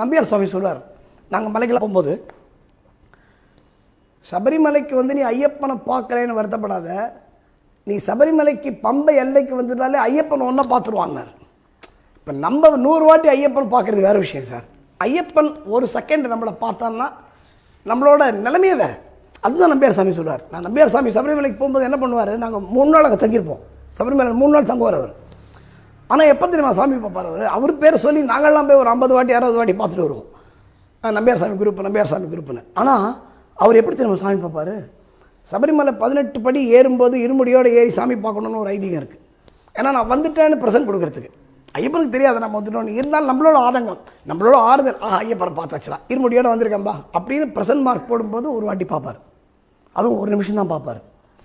நம்பியார் சுவாமி சொல்வார் நாங்கள் மலைக்கெல்லாம் போகும்போது சபரிமலைக்கு வந்து நீ ஐயப்பனை பார்க்கறேன்னு வருத்தப்படாத. நீ சபரிமலைக்கு பம்பை எல்லைக்கு வந்துட்டாலே ஐயப்பன் ஒன்றா பார்த்துருவான்னார் இப்போ நம்ம நூறு வாட்டி ஐயப்பன் பார்க்குறது வேறு விஷயம் சார். ஐயப்பன் ஒரு செகண்ட் நம்மளை பார்த்தான்னா நம்மளோட நிலைமையே வேறு. அதுதான் நம்பியார் சாமி சொல்லுவார் நான் நம்பியார் சாமி சபரிமலைக்கு போகும்போது என்ன பண்ணுவார்? நாங்கள் மூணு நாள் அங்கே தங்கியிருப்போம். சபரிமலை மூணு நாள் தங்குவார் அவர். ஆனால் எப்போ தெரியுமா சாமி பார்ப்பார் அவர்? அவர் பேர் சொல்லி நாங்கள்லாம் போய் ஒரு ஐம்பது வாட்டி அறுபது வாட்டி பார்த்துட்டு வருவோம். நம்பியார் சாமி குரூப் நம்பியார் சாமி குரூப்புன்னு. ஆனால் அவர் எப்படி தெரியுமா சாமி பார்ப்பாரு சபரிமலை பதினெட்டு படி ஏறும்போது இருமுடியோடு ஏறி சாமி பார்க்கணுன்னு ஒரு ஐதீகம் இருக்குது ஏன்னா நான் வந்துட்டேன்னு ப்ரெசன்ட் கொடுக்குறதுக்கு. ஐயப்பனுக்கு தெரியாது நம்ம வந்துட்டோம் இருந்தாலும் நம்மளோட ஆதங்கம் நம்மளோட ஆறுதல் ஆ ஐயப்பனை பார்த்தாச்சுடா இருமுடியோடு வந்திருக்கேன்பா. அப்படின்னு ப்ரெசன்ட் மார்க் போடும்போது ஒரு வாட்டி பார்ப்பார் அதுவும் ஒரு நிமிஷம் தான் பார்ப்பார்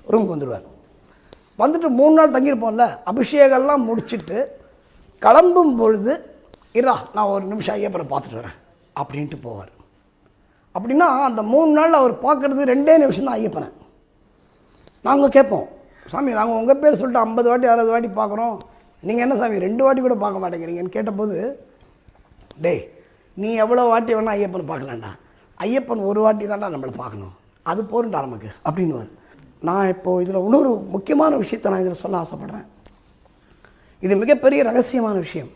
ரூமுக்கு வந்துடுவார் வந்துட்டு மூணு நாள் தங்கியிருப்போம்ல அபிஷேகம்லாம் முடிச்சுட்டு கிளம்பும் பொழுது இரா நான் ஒரு நிமிஷம் ஐயப்பனை பார்த்துட்டு வரேன் அப்படின்ட்டு போவார். அப்படின்னா அந்த மூணு நாள் அவர் பார்க்குறது ரெண்டே நிமிஷம் தான் ஐயப்பனை. நாங்கள் கேட்போம் சாமி நாங்கள் உங்கள் பேர் சொல்லிட்டு ஐம்பது வாட்டி அறுபது வாட்டி பார்க்குறோம். நீங்கள் என்ன சாமி ரெண்டு வாட்டி கூட பார்க்க மாட்டேங்கிறீங்கன்னு கேட்டபோது டேய் நீ எவ்வளோ வாட்டி வேணால் ஐயப்பனை பார்க்கலாம்டா. ஐயப்பன் ஒரு வாட்டி தான்டா நம்மளை பார்க்கணும். அது போருண்டா நமக்கு அப்படின்னுவார். நான் இப்போது இதில் இன்னொரு முக்கியமான விஷயத்தை நான் இதில் சொல்ல ஆசைப்படுறேன். இது மிகப்பெரிய ரகசியமான விஷயம்.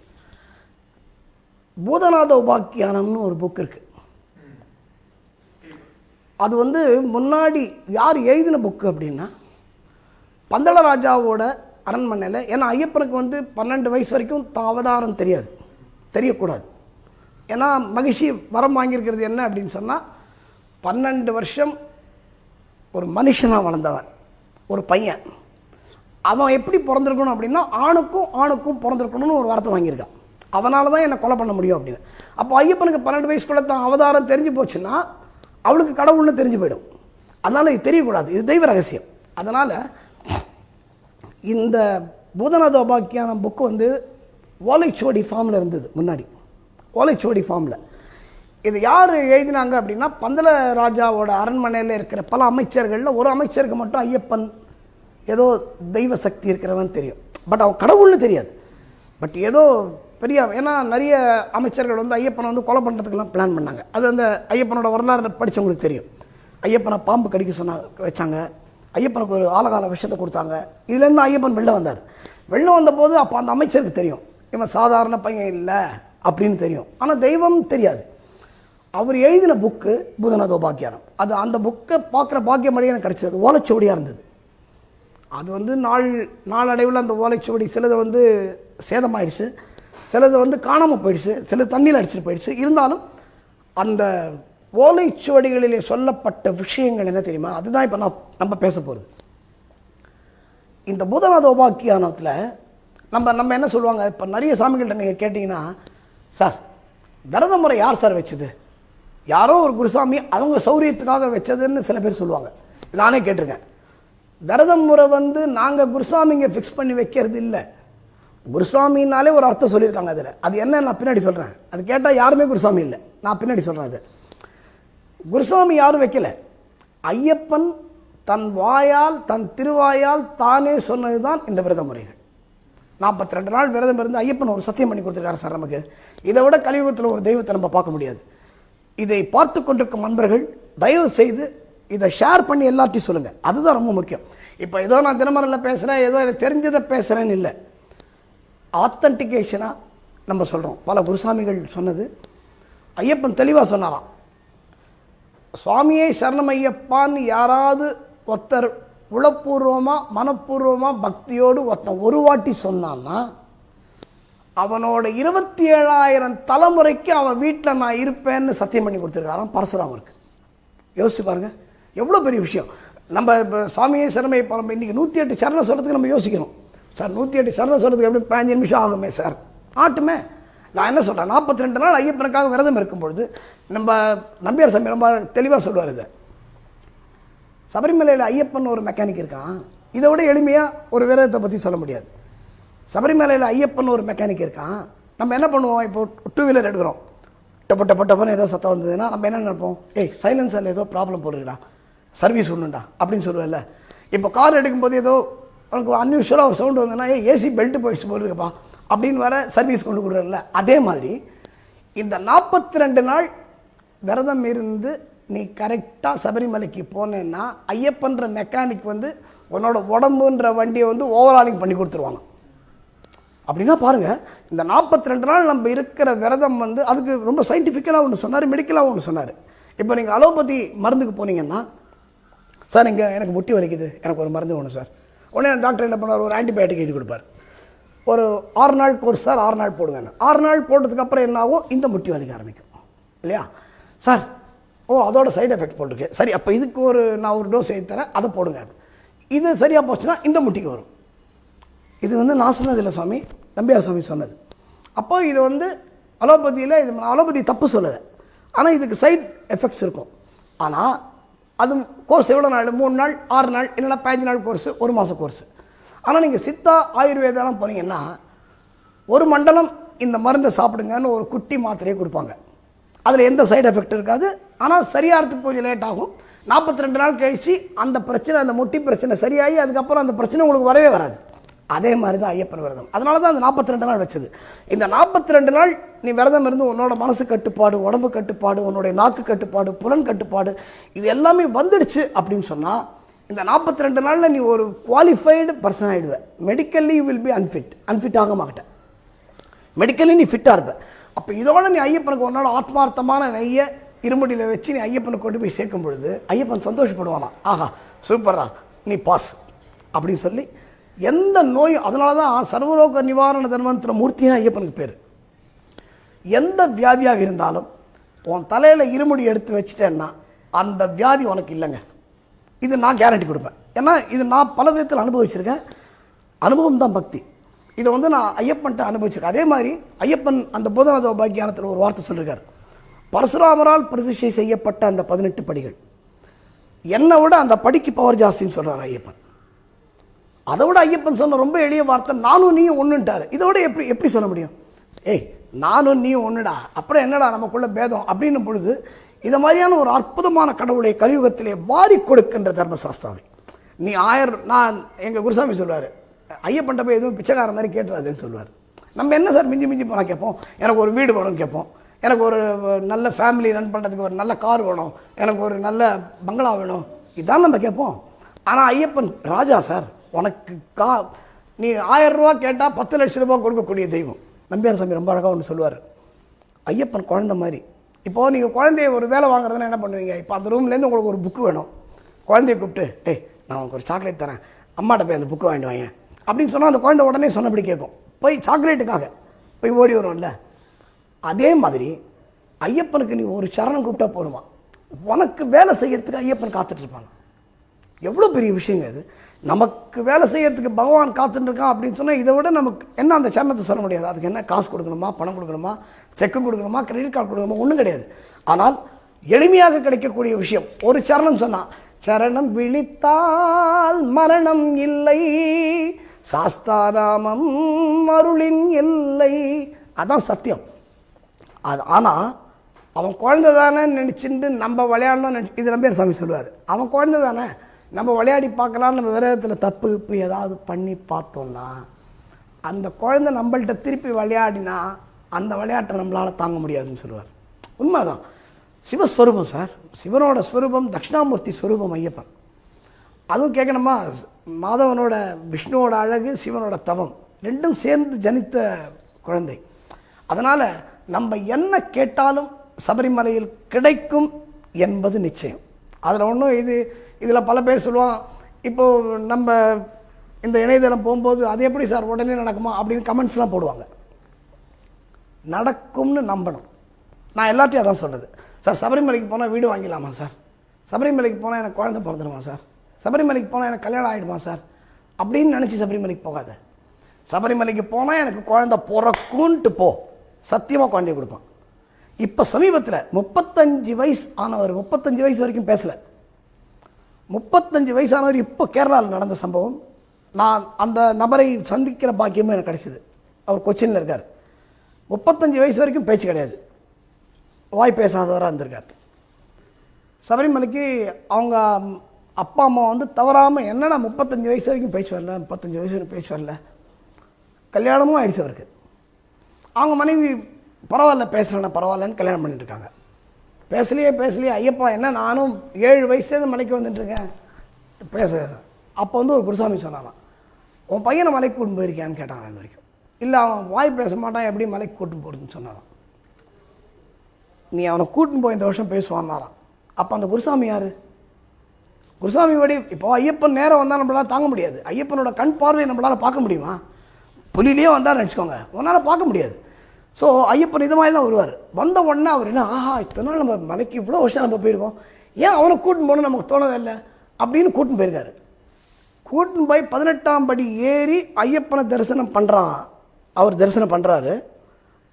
பூதநாத உபாக்கியானம்னு ஒரு புக் இருக்குது அது வந்து முன்னாடி யார் எழுதின புக்கு அப்படின்னா பந்தளராஜாவோட அரண்மனையில் ஏன்னா ஐயப்பனுக்கு வந்து பன்னெண்டு வயசு வரைக்கும் தான் அவதாரம் தெரியாது. தெரியக்கூடாது. ஏன்னா மகிழ்ச்சி வரம் வாங்கியிருக்கிறது என்ன அப்படின்னு சொன்னால் பன்னெண்டு வருஷம் ஒரு மனுஷனாக வளர்ந்தவன். ஒரு பையன். அவன் எப்படி பிறந்திருக்கணும் அப்படின்னா ஆணுக்கும் ஆணுக்கும் பிறந்திருக்கணும்னு ஒரு வார்த்தை வாங்கியிருக்கான். அவனால தான் என்னை கொலை பண்ண முடியும் அப்படின்னு. அப்போ ஐயப்பனுக்கு பன்னெண்டு வயசுக்குள்ள தான் அவதாரம் தெரிஞ்சு போச்சுன்னா அவளுக்கு கடவுள்னு தெரிஞ்சு போயிடும். அதனால் இது தெரியக்கூடாது. இது தெய்வ ரகசியம். அதனால் இந்த பூதநாதோபாக்கியான புக்கு வந்து ஓலைச்சுவடி ஃபார்மில் இருந்தது முன்னாடி. ஓலைச்சுவடி ஃபார்மில் இது யார் எழுதினாங்க அப்படின்னா பந்தல ராஜாவோட அரண்மனையில் இருக்கிற பல அமைச்சர்களில் ஒரு அமைச்சருக்கு மட்டும் ஐயப்பன் ஏதோ தெய்வ சக்தி இருக்கிறவன் தெரியும். பட் அவன் கடவுள்னு தெரியாது. பட் ஏதோ பெரிய ஏன்னா நிறைய அமைச்சர்கள் வந்து ஐயப்பனை வந்து கொலை பண்ணுறதுக்கெல்லாம் பிளான் பண்ணாங்க. அது அந்த ஐயப்பனோட வரலாறு படித்தவங்களுக்கு தெரியும். ஐயப்பனை பாம்பு கடிக்க சொன்னாங்க வச்சாங்க. ஐயப்பனுக்கு ஒரு ஆலகால விஷயத்தை கொடுத்தாங்க. இதுலேருந்து ஐயப்பன் வெளில வந்தார். வெளில வந்தபோது அப்போ அந்த அமைச்சருக்கு தெரியும். இவன் சாதாரண பையன் இல்லை அப்படின்னு தெரியும். ஆனால் தெய்வம் தெரியாது. அவர் எழுதின புக்கு பூதநாத பாக்கியானம். அது அந்த புக்கை பார்க்குற பாக்கியம் எனக்கு கிடச்சது. ஓலைச்சுவடியாக இருந்தது. அது வந்து நாள் நாளடைவில் அந்த ஓலைச்சுவடி சிலது வந்து சேதமாயிடுச்சு. சிலது வந்து காணாமல் போயிடுச்சு. சிலது தண்ணியில் அடிச்சுட்டு போயிடுச்சு. இருந்தாலும் அந்த ஓலைச்சுவடிகளிலே சொல்லப்பட்ட விஷயங்கள் என்ன தெரியுமா? அதுதான் இப்போ நான் நம்ம பேச போகிறது இந்த பூதநாத உபாக்கியானத்தில் நம்ம நம்ம என்ன சொல்லுவாங்க? இப்போ நிறைய சாமிகள்கிட்ட நீங்கள் கேட்டிங்கன்னா சார் விரத முறை யார் சார் வச்சது? யாரோ ஒரு குருசாமி அவங்க சௌரியத்துக்காக வச்சதுன்னு சில பேர் சொல்லுவாங்க. நானே கேட்டிருக்கேன். விரதம் முறை வந்து நாங்கள் குருசாமிங்க ஃபிக்ஸ் பண்ணி வைக்கிறது இல்லை குருசாமின்னாலே ஒரு அர்த்தம் சொல்லியிருக்காங்க அதில். அது என்ன? நான் பின்னாடி சொல்கிறேன் அது கேட்டால் யாருமே குருசாமி இல்லை. நான் பின்னாடி சொல்கிறேன் அது. குருசாமி யாரும் வைக்கல. ஐயப்பன் தன் வாயால் தன் திருவாயால் தானே சொன்னது தான் இந்த விரத முறைகள். நாற்பத்தி ரெண்டு நாள் விரதம் இருந்து ஐயப்பன் ஒரு சத்தியம் பண்ணி கொடுத்துருக்காரு சார் நமக்கு. இதை விட கலியுகத்தில் ஒரு தெய்வத்தை நம்ம பார்க்க முடியாது. இதை பார்த்து கொண்டிருக்கும் நண்பர்கள் தயவு செய்து இதை ஷேர் பண்ணி எல்லாத்தையும் சொல்லுங்கள் அதுதான் ரொம்ப முக்கியம். இப்போ ஏதோ நான் தினமரில் பேசுகிறேன் ஏதோ எனக்கு தெரிஞ்சதை பேசுகிறேன்னு இல்லை. ஆத்தன்டிகேஷனாக நம்ம சொல்கிறோம் பல குருசாமிகள் சொன்னது. ஐயப்பன் தெளிவாக சொன்னாராம். சுவாமியே சரணமையப்பான்னு யாராவது ஒருத்தர் உளப்பூர்வமாக மனப்பூர்வமாக பக்தியோடு ஒருத்தன் ஒரு வாட்டி சொன்னான்னா அவனோட இருபத்தி ஏழாயிரம் தலைமுறைக்கு அவன் வீட்டில் நான் இருப்பேன்னு சத்தியம் பண்ணி கொடுத்துருக்காராம் பரசுராமருக்கு. யோசிச்சு பாருங்கள் எவ்வளோ பெரிய விஷயம். நம்ம இப்போ சுவாமியே சரணமை நம்ம இன்றைக்கி நூற்றி எட்டு சரணம் சொல்கிறதுக்கு நம்ம யோசிக்கிறோம் சார் நூற்றி எட்டு சரணம் சொல்கிறதுக்கு எப்படி பதினஞ்சு நிமிஷம் ஆகுமே சார்? ஆட்டுமே. நான் என்ன சொல்கிறேன் நாற்பத்தி ரெண்டு நாள் ஐயப்பனுக்காக விரதம் இருக்கும்பொழுது நம்ம நம்பியார் சாமி ரொம்ப தெளிவாக சொல்லுவார் இதை. சபரிமலையில் ஐயப்பன் ஒரு மெக்கானிக் இருக்கான் இதை விட எளிமையாக ஒரு விரதத்தை பற்றி சொல்ல முடியாது. சபரிமலையில் ஐயப்பன் ஒரு மெக்கானிக் இருக்கான் நம்ம என்ன பண்ணுவோம்? இப்போ டூ வீலர் எடுக்கிறோம். டொப்ப டொப்ப டொப்பன்னு ஏதோ சத்தம் வந்ததுன்னா நம்ம என்ன நினைப்போம்? ஏய் சைலன்சரில் ஏதோ ப்ராப்ளம் போடுறா சர்வீஸ் ஒன்றுண்டா அப்படின்னு சொல்லுவேன்ல. இப்போ கார் எடுக்கும்போது ஏதோ உனக்கு அன்யூஷுவலாக ஒரு சவுண்டு வந்ததுன்னா ஏ ஏசி பெல்ட்டு போயிடுச்சு போயிருக்கப்பா அப்படின்னு வர சர்வீஸ் கொண்டு கொடுக்குறல அதே மாதிரி இந்த நாற்பத்தி ரெண்டு நாள் விரதம் இருந்து நீ கரெக்டாக சபரிமலைக்கு போனேன்னா ஐயப்பன்ற மெக்கானிக் வந்து உன்னோட உடம்புன்ற வண்டியை வந்து ஓவராலிங் பண்ணி கொடுத்துருவாங்க. அப்படின்னா பாருங்கள் இந்த நாற்பத்தி ரெண்டு நாள் நம்ம இருக்கிற விரதம் வந்து அதுக்கு ரொம்ப சயின்டிஃபிக்கலாக ஒன்று சொன்னார் மெடிக்கலாக ஒன்று சொன்னார். இப்போ நீங்கள் அலோபதி மருந்துக்கு போனீங்கன்னா சார் இங்கே எனக்கு முட்டி வலிக்குது. எனக்கு ஒரு மருந்து வேணும் சார். உடனே டாக்டர் என்ன பண்ணுவார்? ஒரு ஆன்டிபயோட்டிக் எழுதி கொடுப்பார். ஒரு ஆறு நாள் கோர்ஸ் சார் ஆறு நாள் போடுங்க ஆறு நாள் போட்டதுக்கப்புறம் என்ன ஆகும்? இந்த முட்டி வலிக்க ஆரம்பிக்கும். இல்லையா? சார் ஓ அதோட சைடு எஃபெக்ட் போட்டிருக்கு. சரி அப்போ இதுக்கு ஒரு நான் ஒரு டோஸ் எழுதி தரேன். அதை போடுங்க. இது சரியாக போச்சுன்னா இந்த முட்டிக்கு வரும். இது வந்து நான் சொன்னது இல்லை சுவாமி. நம்பியார் சுவாமி சொன்னது. அப்போ இது வந்து அலோபதியில் இது நான் அலோபதி தப்பு சொல்லலை. ஆனால் இதுக்கு சைட் எஃபெக்ட்ஸ் இருக்கும். ஆனால் அது கோர்ஸ் எவ்வளோ நாள்? மூணு நாள் ஆறு நாள் இல்லைன்னா பதினஞ்சு நாள் கோர்ஸு ஒரு மாதம் கோர்ஸு. ஆனால் நீங்கள் சித்தா ஆயுர்வேதாலாம் போனீங்கன்னா ஒரு மண்டலம் இந்த மருந்தை சாப்பிடுங்கன்னு ஒரு குட்டி மாத்திரையை கொடுப்பாங்க. அதில் எந்த சைடு எஃபெக்ட் இருக்காது. ஆனால் சரியாகிறதுக்கு கொஞ்சம் லேட் ஆகும். நாற்பத்தி ரெண்டு நாள் கழித்து அந்த பிரச்சனை அந்த முட்டி பிரச்சனை சரியாகி அதுக்கப்புறம் அந்த பிரச்சனை உங்களுக்கு வரவே வராது. அதே மாதிரி தான் ஐயப்பன் விரதம். அதனால தான் அந்த நாற்பத்தி ரெண்டு நாள் வச்சது. இந்த நாற்பத்தி ரெண்டு நாள் நீ விரதம் இருந்து உன்னோட மனசு கட்டுப்பாடு உடம்பு கட்டுப்பாடு உன்னுடைய நாக்கு கட்டுப்பாடு புலன் கட்டுப்பாடு இது எல்லாமே வந்துடுச்சு அப்படின்னு சொன்னால் இந்த நாற்பத்தி ரெண்டு நாளில் நீ ஒரு qualified person ஆகிடுவ medically you will be unfit unfit ஆக மாட்டேன் மெடிக்கல்லி நீ ஃபிட்டாக இருப்ப. அப்போ இதோட நீ ஐயப்பனுக்கு உன்னோட ஆத்மார்த்தமான நெய்யை இருமுடியில் வச்சு நீ ஐயப்பனை கொண்டு போய் சேர்க்கும் பொழுது ஐயப்பன் சந்தோஷப்படுவானா? ஆஹா சூப்பரா நீ பாஸ் அப்படின்னு சொல்லி எந்த நோயும் அதனால தான் சர்வரோக நிவாரண தன்வந்திர மூர்த்தினா ஐயப்பனுக்கு பேர். எந்த வியாதியாக இருந்தாலும் உன் தலையில் இருமுடி எடுத்து வச்சிட்டேன்னா அந்த வியாதி உனக்கு இல்லைங்க. இது நான் கேரண்டி கொடுப்பேன். ஏன்னா இது நான் பல விதத்தில் அனுபவிச்சிருக்கேன். அனுபவம் தான் பக்தி. இதை வந்து நான் ஐயப்பன்ட்ட அனுபவிச்சிருக்கேன். அதே மாதிரி ஐயப்பன் அந்த போதநாத உபாக்கியானத்தில் ஒரு வார்த்தை சொல்லியிருக்கார் பரசுராமரால் பிரதிஷ்டை செய்யப்பட்ட அந்த பதினெட்டு படிகள். என்னை விட அந்த படிக்கு பவர் ஜாஸ்தின்னு சொல்கிறார் ஐயப்பன். அதை விட ஐயப்பன் சொன்ன ரொம்ப எளிய வார்த்தை நானும் நீயும் ஒன்றுன்ட்டார் இதை விட எப்படி எப்படி சொல்ல முடியும்? ஏய் நானும் நீயும் ஒன்றுடா அப்புறம் என்னடா நமக்குள்ள பேதம்? அப்படின்னும் பொழுது இதை மாதிரியான ஒரு அற்புதமான கடவுளை கலியுகத்திலே வாரி கொடுக்கின்ற தர்மசாஸ்தாவை. நீ ஆயர் நான் எங்கள் குருசாமி சொல்லுவார் ஐயப்பன்ட்ட போய் எதுவும் பிச்சைக்கார மாதிரி கேட்டுறாதுன்னு சொல்லுவார் நம்ம என்ன சார் மிஞ்சி மிஞ்சி போனால் கேட்போம்? எனக்கு ஒரு வீடு வேணும்னு கேட்போம். எனக்கு ஒரு நல்ல ஃபேமிலி ரன் பண்ணுறதுக்கு ஒரு நல்ல கார் வேணும். எனக்கு ஒரு நல்ல பங்களா வேணும். இதான் நம்ம கேட்போம். ஆனால் ஐயப்பன் ராஜா சார் உனக்கு கா நீ ஆயிரம் கேட்டால் பத்து லட்ச ரூபா கொடுக்கக்கூடிய தெய்வம். நம்பியார் சாமி ரொம்ப அழகாக ஒன்று சொல்லுவார். ஐயப்பன் குழந்தை மாதிரி. இப்போது நீங்கள் குழந்தைய ஒரு வேலை வாங்குறதுன்னா என்ன பண்ணுவீங்க? இப்போ அந்த ரூம்லேருந்து உங்களுக்கு ஒரு புக்கு வேணும். குழந்தைய கூப்பிட்டு டேய் நான் உனக்கு ஒரு சாக்லேட் தரேன். அம்மாட்ட போய் அந்த புக்கு வாங்கிட்டு வாங்க அப்படின்னு சொன்னால் அந்த குழந்தை உடனே சொன்னபடி கேட்கும். போய் சாக்லேட்டுக்காக போய் ஓடி வரும்ல அதே மாதிரி ஐயப்பனுக்கு நீ ஒரு சரணம் கூப்பிட்டா போதுமா? உனக்கு வேலை செய்கிறதுக்கு ஐயப்பன் காத்துட்ருப்பாங்க எவ்வளோ பெரிய விஷயங்க அது நமக்கு வேலை செய்யறதுக்கு பகவான் காத்துட்ருக்கான் அப்படின்னு சொன்னால் இதை விட நமக்கு என்ன அந்த சரணத்தை சொல்ல முடியாது? அதுக்கு என்ன காசு கொடுக்கணுமா? பணம் கொடுக்கணுமா? செக்கு கொடுக்கணுமா? கிரெடிட் கார்டு கொடுக்கணுமா? ஒன்றும் கிடையாது. ஆனால் எளிமையாக கிடைக்கக்கூடிய விஷயம் ஒரு சரணம் சொன்னான் சரணம் விழித்தால் மரணம் இல்லை சாஸ்தாராமம் அருளின் இல்லை. அதான் சத்தியம். அது ஆனால் அவன் குழந்தை தானே நினச்சிட்டு நம்ம விளையாடணும் நினச்சி இது நம்பியார் சாமி சொல்லுவார். அவன் குழந்தை தானே? நம்ம விளையாடி பார்க்கலாம் நம்ம விரதத்தில் தப்பு இப்போ ஏதாவது பண்ணி பார்த்தோம்னா அந்த குழந்தை நம்மள்கிட்ட திருப்பி விளையாடினா அந்த விளையாட்டை நம்மளால் தாங்க முடியாதுன்னு சொல்லுவார். உண்மைதான். சிவஸ்வரூபம் சார். சிவனோட ஸ்வரூபம் தட்சிணாமூர்த்தி ஸ்வரூபம் ஐயப்பன். அதுவும் கேட்கணுமா? மாதவனோட விஷ்ணுவோட அழகு சிவனோட தவம் ரெண்டும் சேர்ந்து ஜனித்த குழந்தை. அதனால் நம்ம என்ன கேட்டாலும் சபரிமலையில் கிடைக்கும் என்பது நிச்சயம். அதில் ஒன்றும் இது இதில் பல பேர் சொல்லுவான் இப்போது நம்ம இந்த இணையதளம் போகும்போது அது எப்படி சார் உடனே நடக்குமா? அப்படின்னு கமெண்ட்ஸ்லாம் போடுவாங்க. நடக்கும்னு நம்பணும். நான் எல்லாத்தையும் அதான் சொன்னது சார் சபரிமலைக்கு போனால் வீடு வாங்கிடலாமா சார்? சபரிமலைக்கு போனால் எனக்கு குழந்தை பிறந்துடுமா சார்? சபரிமலைக்கு போனால் எனக்கு கல்யாணம் ஆகிடுமா சார்? அப்படின்னு நினச்சி சபரிமலைக்கு போகாத. சபரிமலைக்கு போனால் எனக்கு குழந்தை பிறக்கும்ன்ட்டு போ. சத்தியமாக குழந்தைய கொடுப்பான். இப்போ சமீபத்தில் முப்பத்தஞ்சு வயசு ஆனவர் முப்பத்தஞ்சு வயசு வரைக்கும் பேசலை. முப்பத்தஞ்சு வயசானவர் இப்போ கேரளாவில் நடந்த சம்பவம். நான் அந்த நபரை சந்திக்கிற பாக்கியமும் எனக்கு கிடைச்சிது. அவர் கொச்சினில் இருக்கார். முப்பத்தஞ்சு வயசு வரைக்கும் பேச்சு கிடையாது. வாய் பேசாதவராக இருந்திருக்கார். சபரிமலைக்கு அவங்க அப்பா அம்மா வந்து தவறாமல் என்னடா முப்பத்தஞ்சு வயசு வரைக்கும் பேச்சு வரல முப்பத்தஞ்சு வயசு வரைக்கும் பேச்சு வரல. கல்யாணமும் ஆயிடுச்சு அவருக்கு. அவங்க மனைவி பரவாயில்ல பேசுகிறேன்னா பரவாயில்லன்னு கல்யாணம் பண்ணிட்டு இருக்காங்க. பேசலையே பேசலையே. ஐயப்பா என்ன நானும் ஏழு வயசுலேருந்து மலைக்கு வந்துட்டுருக்கேன் பேச. அப்போ வந்து ஒரு குருசாமி சொன்னாராம் உன் பையனை மலைக்கு கூட்டின்னு போயிருக்கியான்னு கேட்டான் இது வரைக்கும். இல்லை அவன் வாய் பேச மாட்டான் எப்படி மலைக்கு கூட்டின்னு போகிறதுன்னு சொன்னாராம். நீ அவனை கூட்டின்னு போய் இந்த வருஷம் பேசுவான்னாராம். அப்போ அந்த குருசாமி யார்? குருசாமி வடி இப்போ ஐயப்பன் நேரம் வந்தால் நம்மளால் தாங்க முடியாது. ஐயப்பனோட கண் பார்வையை நம்மளால் பார்க்க முடியுமா? புலிலேயே வந்தால் நினச்சிக்கோங்க உன்னால் பார்க்க முடியாது. ஸோ ஐயப்பன் இது மாதிரி தான் வருவார். வந்த உடனே அவர் என்ன ஆஹா இத்தனை நாள் நம்ம மலைக்கு இவ்வளோ வருஷம் நம்ம போயிருக்கோம். ஏன் அவனை கூட்டின்னு போகணும் நமக்கு தோணவே இல்லை அப்படின்னு கூட்டின்னு போயிருக்காரு. கூட்டின்னு போய் பதினெட்டாம் படி ஏறி ஐயப்பனை தரிசனம் பண்ணுறான் அவர் தரிசனம் பண்ணுறாரு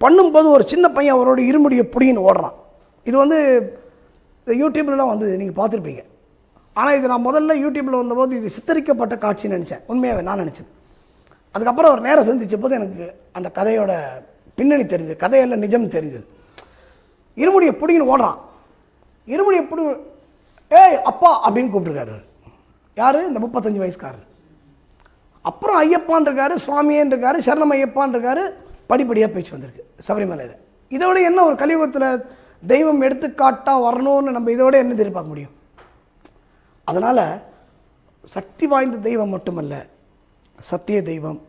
பண்ணும்போது ஒரு சின்ன பையன் அவரோட இருமுடியை பிடின்னு ஓடுறான். இது வந்து இந்த யூடியூப்லலாம் வந்து நீங்கள் பார்த்துருப்பீங்க. ஆனால் இது நான் முதல்ல யூடியூப்பில் வந்தபோது இது சித்தரிக்கப்பட்ட காட்சின்னு நினச்சேன். உண்மையாகவே நான் நினச்சது. அதுக்கப்புறம் அவர் நேரம் சந்திச்ச போது எனக்கு அந்த கதையோட பின்னணி தெரிஞ்சது கதையெல்லாம் நிஜம் தெரிஞ்சது. இருமுடியை பிடிங்கன்னு ஓடுறான். இருமுடியை பிடி ஏய் அப்பா அப்படின்னு கூப்பிட்டுருக்காரு. யார்? இந்த முப்பத்தஞ்சு வயசுக்காரர். அப்புறம் ஐயப்பான் இருக்காரு சுவாமியன் இருக்காரு சரணம் ஐயப்பான் இருக்காரு படிப்படியாக பேச்சு வந்திருக்கு சபரிமலையில். இதோட என்ன ஒரு கலியுகத்தில் தெய்வம் எடுத்துக்காட்டாக வரணும்னு நம்ம இதோட என்ன எதிர்பார்க்க முடியும்? அதனால் சக்தி வாய்ந்த தெய்வம் மட்டுமல்ல சத்திய தெய்வம்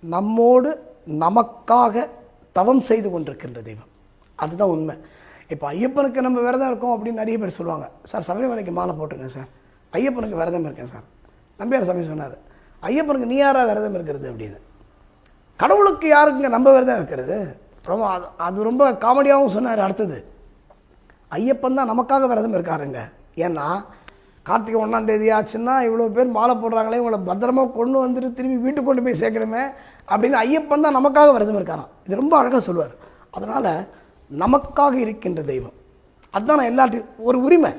நம்மோடு நமக்காக தவம் செய்து கொண்டிருக்கின்ற தெய்வம். அதுதான் உண்மை. இப்போ ஐயப்பனுக்கு நம்ம விரதம் இருக்கோம் அப்படின்னு நிறைய பேர் சொல்லுவாங்க. சார் சபரிமலைக்கு மாலை போட்டுருங்க சார். ஐயப்பனுக்கு விரதம் இருக்கேன் சார். நம்பியார் சாமி சொன்னார். ஐயப்பனுக்கு நீ யாராக விரதம் இருக்கிறது? அப்படின்னு. கடவுளுக்கு யாருக்குங்க நம்ம விரதம் இருக்கிறது? ரொம்ப அது அது ரொம்ப காமெடியாகவும் சொன்னார் அடுத்தது. ஐயப்பன் தான் நமக்காக விரதம் இருக்காருங்க. ஏன்னா கார்த்திகை ஒன்றாம் தேதி ஆச்சுன்னா இவ்வளோ பேர் மாலை போடுறாங்களே இவங்களை பத்திரமா கொண்டு வந்துட்டு திரும்பி வீட்டுக்கு கொண்டு போய் சேர்க்கணுமே அப்படின்னு ஐயப்பன் தான் நமக்காக விரதம் இருக்காராம். இது ரொம்ப அழகாக சொல்லுவார். அதனால் நமக்காக இருக்கின்ற தெய்வம். அதுதான் நான் எல்லாத்தையும் ஒரு உரிமை.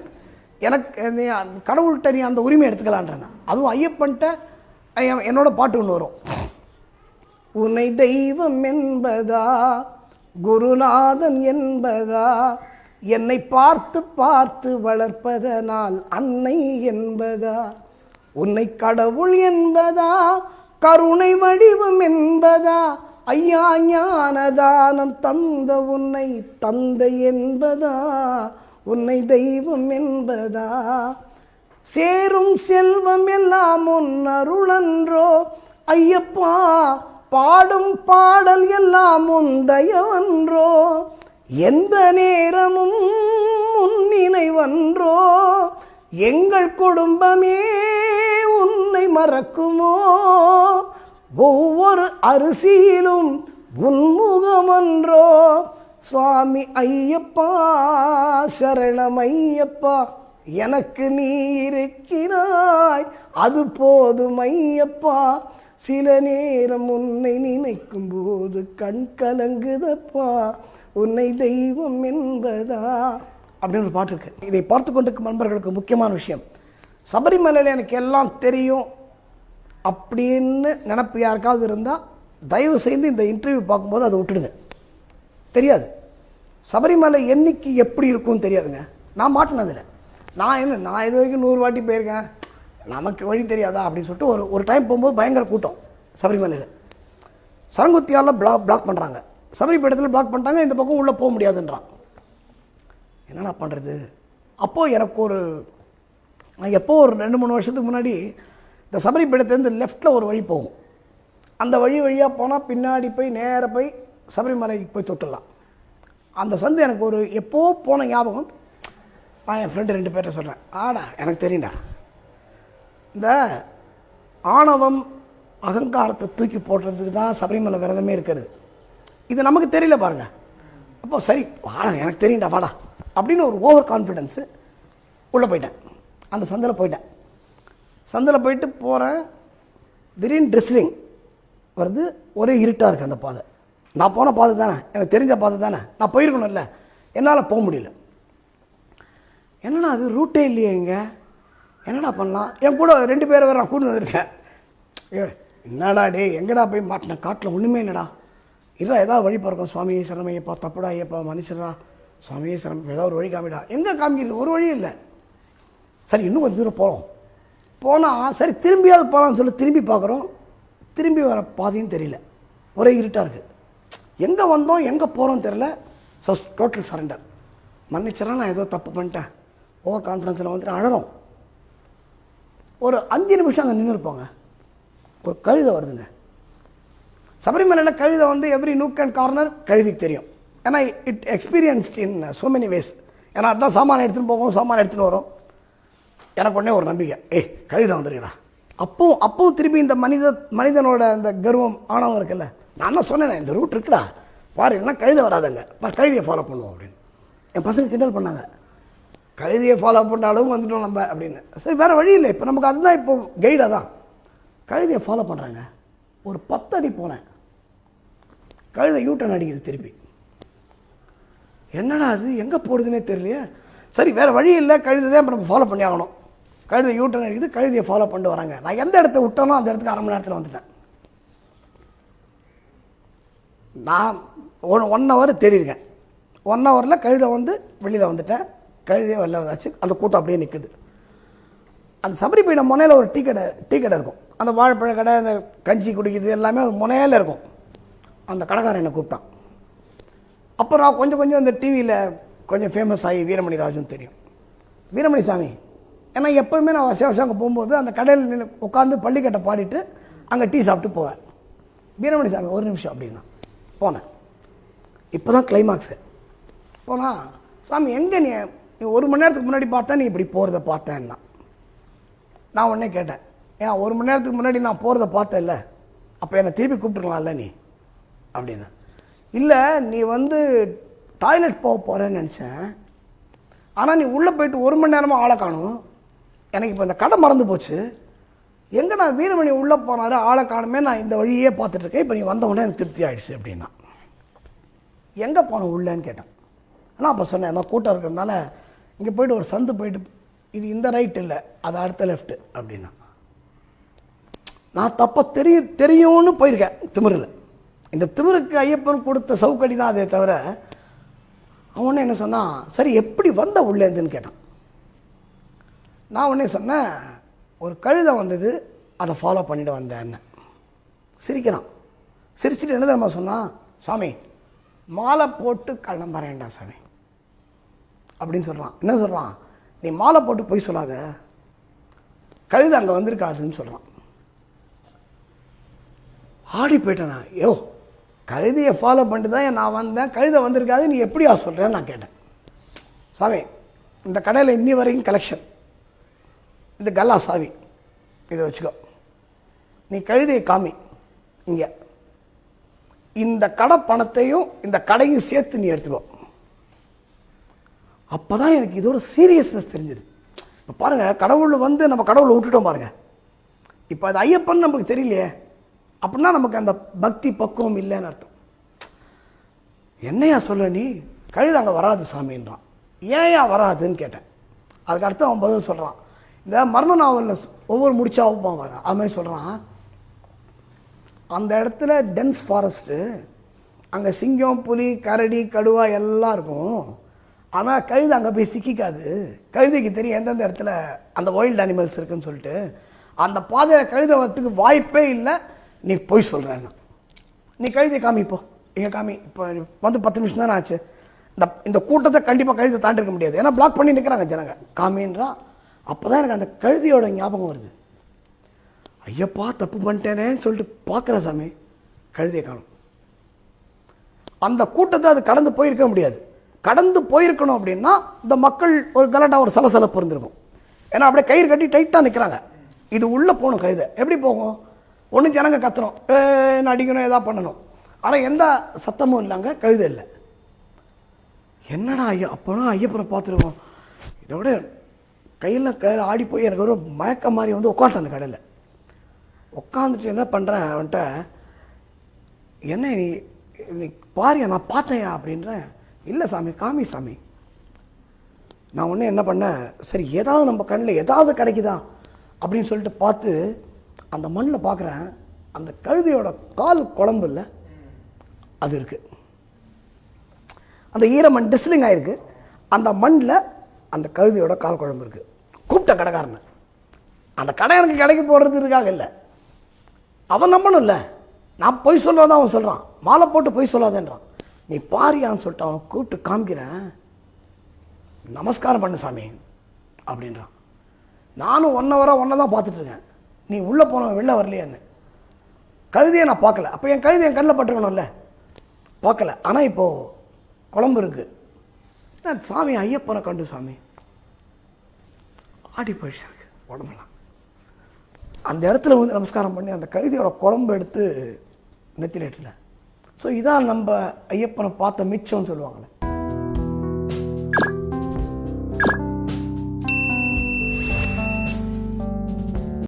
எனக்கு நீ கடவுள்கிட்ட நீ அந்த உரிமை எடுத்துக்கலான்றேன். அதுவும் ஐயப்பன்ட்ட என்னோட பாட்டு ஒன்று வரும். உன்னை தெய்வம் என்பதா குருநாதன் என்பதா என்னை பார்த்து பார்த்து வளர்ப்பதனால் அன்னை என்பதா? உன்னை கடவுள் என்பதா? கருணை வடிவம் என்பதா? ஐயா ஞானதானம் தந்த உன்னை தந்தை என்பதா? உன்னை தெய்வம் என்பதா? சேரும் செல்வம் எல்லாம் உன் அருளன்றோ? ஐயப்பா பாடும் பாடல் எல்லாம் உன் தயவன்றோ? எந்த நேரமும் உன் நினைவன்றோ? எங்கள் குடும்பமே உன்னை மறக்குமோ? ஒவ்வொரு அரிசியிலும் உன்முகமன்றோ சுவாமி ஐயப்பா சரணம் ஐயப்பா எனக்கு நீ இருக்கிறாய். அது போதும் ஐயப்பா. சில நேரம் உன்னை நினைக்கும் போது கண் கலங்குதப்பா. உன்னை தெய்வம் என்பதா? அப்படின்னு ஒரு பாட்டு இருக்கு. இதை பார்த்து கொண்டிருக்கும் நண்பர்களுக்கு முக்கியமான விஷயம். சபரிமலையில் எனக்கு எல்லாம் தெரியும். அப்படின்னு நினப்பு யாருக்காவது இருந்தால் தயவு செய்து இந்த இன்டர்வியூ பார்க்கும்போது அதை விட்டுடுங்க. தெரியாது. சபரிமலை என்னைக்கு எப்படி இருக்கும்னு தெரியாதுங்க. நான் மாட்டினதில் நான் என்ன நான் இது வரைக்கும் நூறு வாட்டி போயிருக்கேன். நமக்கு வழி தெரியாதா? அப்படின்னு சொல்லிட்டு ஒரு ஒரு டைம் போகும்போது பயங்கர கூட்டம் சபரிமலையில். சரங்குத்தியால் பிளாக் பிளாக் பண்ணுறாங்க சபரிபீடத்தில் பிளாக் பண்ணிட்டாங்க இந்த பக்கம் உள்ளே போக முடியாதுன்றான். என்னடா பண்ணுறது அப்போது எனக்கு ஒரு நான் எப்போ ஒரு ரெண்டு மூணு வருஷத்துக்கு முன்னாடி இந்த சபரிபீடத்துலேருந்து லெஃப்ட்டில் ஒரு வழி போகும். அந்த வழி வழியாக போனால் பின்னாடி போய் நேராக போய் சபரிமலைக்கு போய் தொட்டுடலாம். அந்த சந்து எனக்கு ஒரு எப்போ போன ஞாபகம்? நான் என் ஃப்ரெண்டு ரெண்டு பேர்ட்ட சொல்கிறேன் ஆடா எனக்கு தெரியும்டா. இந்த ஆணவம் அகங்காரத்தை தூக்கி போடுறதுக்கு தான் சபரிமலை விரதமே இருக்கிறது. இது நமக்கு தெரியல பாருங்க. அப்போ சரி வாடா எனக்கு தெரியும்டா வாடா அப்படின்னு ஒரு ஓவர் கான்ஃபிடென்ஸு உள்ளே போயிட்டேன். அந்த சந்தில் போயிட்டேன். சந்தில் போயிட்டு போகிறேன் திடீர்னு ட்ரெஸ்லிங் வருது. ஒரே இருட்டாக இருக்குது அந்த பாதை. நான் போன பாதை தானே எனக்கு தெரிஞ்ச பாதை தானே. நான் போயிருக்கணும்ல. என்னால் போக முடியல. என்னடா அது ரூட்டே இல்லையே இங்கே? என்னடா பண்ணலாம்? என் கூட ரெண்டு பேரை வேறு நான் கூட்டு வந்திருக்கேன். ஏ என்னடா டே எங்கடா போய் மாட்டினேன் காட்டில் ஒன்றுமே இல்லைடா. இல்லை ஏதாவது வழி பிறக்கும் சிரமம் சரணமையப்பா தப்புடா ஐயப்பா மனுஷரா சுவாமியே சிரமம் ஏதாவது ஒரு வழி காமிடா. எங்கே காமிக்கிறது? ஒரு வழியும் இல்லை. சரி இன்னும் கொஞ்சம் தூரம் போகிறோம் போனால் சரி திரும்பியாவது போகலாம்னு சொல்லி திரும்பி பார்க்குறோம். திரும்பி வர பாதையும் தெரியல. ஒரே இருட்டாக இருக்குது எங்கே வந்தோம் எங்கே போகிறோம் தெரில ஸோ டோட்டல் சரண்டர் மன்னிச்சிடா நான் ஏதோ தப்பு பண்ணிட்டேன். ஓவர் கான்ஃபிடன்ஸில் வந்துட்டு அழறோம். ஒரு அஞ்சு நிமிஷம் அங்கே நின்று இருப்போங்க ஒரு கழுதை வருதுங்க. சபரிமலையில் கழுதை வந்து எவ்ரி நூக் அண்ட் கார்னர் கழுதிக்கு தெரியும். ஏன்னா it experienced in so many ways ஏன்னா அதான் சாமான எடுத்துன்னு போகும் சாமான எடுத்துன்னு வரும். எனக்கு உடனே ஒரு நம்பிக்கை. ஏய் கழுதை வந்துருக்கடா. அப்பவும் அப்பவும் திருப்பி இந்த மனித மனிதனோட அந்த கர்வம் ஆணவம் இருக்குல்ல. நான் தான் சொன்னேன் இந்த ரூட் இருக்குடா. பாரு இல்லைன்னா கழுதை வராதுங்க. பா கழுதியை ஃபாலோ பண்ணுவோம் அப்படின்னு. என் பசங்க கிண்டல் பண்ணாங்க. கழுதியை ஃபாலோ பண்ண அளவு வந்துட்டோம் நம்ம அப்படின்னு. சரி வேறு வழி இல்லை. இப்போ நமக்கு அதுதான் இப்போ கைடாக தான் கழுதியை ஃபாலோ பண்ணுறாங்க ஒரு பத்து அடி போனேன். கழுதை யூட்டன் அடிக்குது திருப்பி. என்னடா அது? எங்கே போகிறதுனே தெரியலையே. சரி வேறு வழி இல்லை. கழுதை தான் இப்போ நம்ம ஃபாலோ பண்ணி ஆகணும். கழுதை யூட்டன் அடிக்குது கழுதையை ஃபாலோ பண்ணிட்டு வராங்க. நான் எந்த இடத்த விட்டனோ அந்த இடத்துக்கு அரை மணி நேரத்தில் வந்துட்டேன். நான் ஒன் ஒன் ஹவர் தேடிருக்கேன் ஒன் ஹவரில் கழுதை வந்து வெளியில் வந்துட்டேன். கழுதையே வெளில வந்தாச்சு. அந்த கூட்டம் அப்படியே நிற்குது அந்த சபரிபீடம் முனையில் ஒரு டீ கடை டீ கடை இருக்கும். அந்த வாழைப்பழ கடை அந்த கஞ்சி குடிக்கிறது எல்லாமே அது முனையில் இருக்கும். அந்த கடைக்காரன் என்னை கூப்பிட்டான். அப்போ நான் கொஞ்சம் கொஞ்சம் இந்த டிவியில் கொஞ்சம் ஃபேமஸ் ஆகி வீரமணி ராஜுன்னு தெரியும். வீரமணி சாமி ஏன்னா எப்போவுமே நான் வருஷம் வருஷம் அங்கே போகும்போது அந்த கடையில் நின்று உட்காந்து பள்ளிக்கட்டை பாடிட்டு அங்கே டீ சாப்பிட்டு போவேன். வீரமணி சாமி ஒரு நிமிஷம் அப்படின்னா. போனேன். இப்போ தான் கிளைமாக்ஸு போனால் சாமி எங்கே நீ? நீ ஒரு மணி நேரத்துக்கு முன்னாடி பார்த்தா நீ இப்படி போகிறத பார்த்தேன்னா? நான் உடனே கேட்டேன் ஏன் ஒரு மணி நேரத்துக்கு முன்னாடி நான் போகிறத பார்த்தேன்ல? அப்போ என்னை திருப்பி கூப்பிட்டுருக்கலாம்ல நீ? அப்படின்னு. இல்லை நீ வந்து டாய்லெட் போக போகிறேன்னு நினச்சேன். ஆனால் நீ உள்ளே போயிட்டு ஒரு மணி நேரமாக ஆளை காணும். எனக்கு இப்போ இந்த கடை மறந்து போச்சு. எங்கே நான் வீரமணி உள்ளே போனாரு ஆளை காணுமே நான் இந்த வழியே பார்த்துட்ருக்கேன் இப்போ நீ வந்த உடனே எனக்கு திருப்தி ஆகிடுச்சு அப்படின்னா. எங்கே போனோம் உள்ளேன்னு கேட்டேன். ஆனால் அப்போ சொன்னேன் நான் கூட்டம் இருக்கிறதுனால இங்கே போயிட்டு ஒரு சந்து போயிட்டு இது இந்த ரைட் இல்லை அது அடுத்த லெஃப்ட்டு அப்படின்னா. நான் தப்பாக தெரியும் தெரியும்னு போயிருக்கேன் திமிரில். இந்த திமிருக்கு ஐயப்பன் கொடுத்த சவுக்கடி தான் அதே தவிர அவனே என்ன சொன்னான்? சரி எப்படி வந்த உள்ளேருந்துன்னு கேட்டான். நான் உடனே சொன்னேன் ஒரு கழுதை வந்தது அதை ஃபாலோ பண்ணிட்டு வந்தேன் என்ன சிரிக்கிறான். சிரிச்சுட்டு என்ன தெரியுமா சொன்னான்? சாமி மாலை போட்டு கிளம்புறேன்டா சாமி. அப்படின்னு சொல்கிறான் என்ன சொல்கிறான் நீ மாலை போட்டு போய் சொல்லாத. கழுதை அங்கே வந்திருக்காதுன்னு சொல்கிறான் ஆடி போயிட்டேன் நான். யோ கழுதையை ஃபாலோ பண்ணிட்டு தான் நான் வந்தேன். கழுதை வந்திருக்காது நீ எப்படியா சொல்கிறேன்னு நான் கேட்டேன். சாமி இந்த கடையில் இன்னி வரைக்கும் கலெக்ஷன் இது கல்லா சாவி. இதை வச்சுக்கோ. நீ கழுதையை காமி. இங்கே. இந்த கடை பணத்தையும் இந்த கடையும் சேர்த்து நீ எடுத்துக்கோ. அப்போ தான் எனக்கு இதோட சீரியஸ்னஸ் தெரிஞ்சுது. இப்போ பாருங்கள் கடவுள் வந்து நம்ம கடவுளை விட்டுட்டோம் பாருங்கள் இப்போ அது ஐயப்பன் நமக்கு தெரியலையே. அப்படின்னா நமக்கு அந்த பக்தி பக்குவம் இல்லைன்னு அர்த்தம். என்னையா சொல்ல நீ? கழுது அங்கே வராது சாமின்றான். ஏன்யா வராதுன்னு கேட்டேன். அதுக்கு அடுத்து அவன் பதில் சொல்கிறான் இந்த மர்ம நாவலில் ஒவ்வொரு முடிச்சா வைப்பான் வர அது மாதிரி சொல்கிறான் அந்த இடத்துல டென்ஸ் ஃபாரஸ்ட்டு அங்கே சிங்கம் புலி கரடி கடுவா எல்லாம் இருக்கும். ஆனால் கழுது அங்கே போய் சிக்கிக்காது. கழுதைக்கு தெரியும் எந்தெந்த இடத்துல அந்த ஒயில்டு அனிமல்ஸ் இருக்குன்னு சொல்லிட்டு. அந்த பாதையில் கழுத வரத்துக்கு வாய்ப்பே இல்லை. நீ போய் சொல்கிறேன்னா நீ கழுதை காமிப்போ இங்கே காமி. இப்போ வந்து பத்து நிமிஷம் தானே ஆச்சு. இந்த இந்த கூட்டத்தை கண்டிப்பாக கழுதை தாண்டிருக்க முடியாது. ஏன்னா பிளாக் பண்ணி நிற்கிறாங்க ஜனங்க. காமின்றா அப்போ தான் எனக்கு அந்த கழுதியோட ஞாபகம் வருது. ஐயப்பா தப்பு பண்ணிட்டேனேன்னு சொல்லிட்டு பார்க்குற சாமி. கழுதியை காணும். அந்த கூட்டத்தை அது கடந்து போயிருக்க முடியாது. கடந்து போயிருக்கணும் அப்படின்னா இந்த மக்கள் ஒரு கலாட்டா ஒரு சலசலப்பு இருந்திருக்கும். ஏன்னா அப்படியே கயிறு கட்டி டைட்டாக நிற்கிறாங்க இது உள்ளே போகணும் கழுதை. எப்படி போகும்? ஒன்று ஜனங்க கத்துறோம் ஏன்னு அடிக்கணும் எதா பண்ணணும். ஆனால் எந்த சத்தமும் இல்லைங்க கழுத இல்லை. என்னடா ஐயா அப்போனா ஐயப்பனை பார்த்துருக்கோம். இதோட கையில் கையில் ஆடி போய் எனக்கு ஒரு மயக்க மாதிரி வந்து உட்காந்துட்டேன் அந்த கடையில். உட்காந்துட்டு என்ன பண்ணுறேன் அவன்கிட்ட என்ன நீ நீ பாரியா நான் பார்த்தேயா அப்படின்றேன். இல்லை சாமி காமி சாமி. நான் ஒன்று என்ன பண்ணேன் சரி ஏதாவது நம்ம கண்ணில் ஏதாவது கிடைக்குதா? அப்படின்னு சொல்லிட்டு பார்த்து அந்த மண்ணில் பார்க்குறேன் அந்த கழுதையோட கால் குழம்பு இல்லை. அது இருக்குது அந்த ஈரமண் டிஸ்லிங் ஆகிருக்கு அந்த மண்ணில் அந்த கழுதையோட கால் குழம்பு இருக்குது கூப்பிட்ட கடைக்காரனை அந்த கடை எனக்கு கடைக்கு போடுறதுக்காக இல்லை. அவன் நம்பணும்ல நான் பொய் சொல்லாதான் அவன் சொல்கிறான் மாலை போட்டு பொய் சொல்லாதேன்றான். நீ பாரியான்னு சொல்லிட்டு அவன் கூப்பிட்டு காமிக்கிறேன். நமஸ்காரம் பண்ணு சாமி அப்படின்றான். நானும் ஒன் ஹவராக ஒன்றை தான் பார்த்துட்ருக்கேன் நீ உள்ளே போனவன் வெளில வரலையான்னு. கழுதையை நான் பார்க்கல. அப்போ என் கழுதி என் கண்ணில் பட்டுருக்கணும்ல? பார்க்கல. ஆனால் இப்போது குழம்பு இருக்குது நான் சாமி ஐயப்பனை கண்டு சாமி. ஆடி போயிடுச்சு எனக்கு உடம்பெல்லாம். அந்த இடத்துல வந்து நமஸ்காரம் பண்ணி அந்த கழுதியோட குழம்பு எடுத்து நெத்திலேட்டில் ஸோ இதான் நம்ம ஐயப்பனை பார்த்த மிச்சம்னு சொல்லுவாங்களே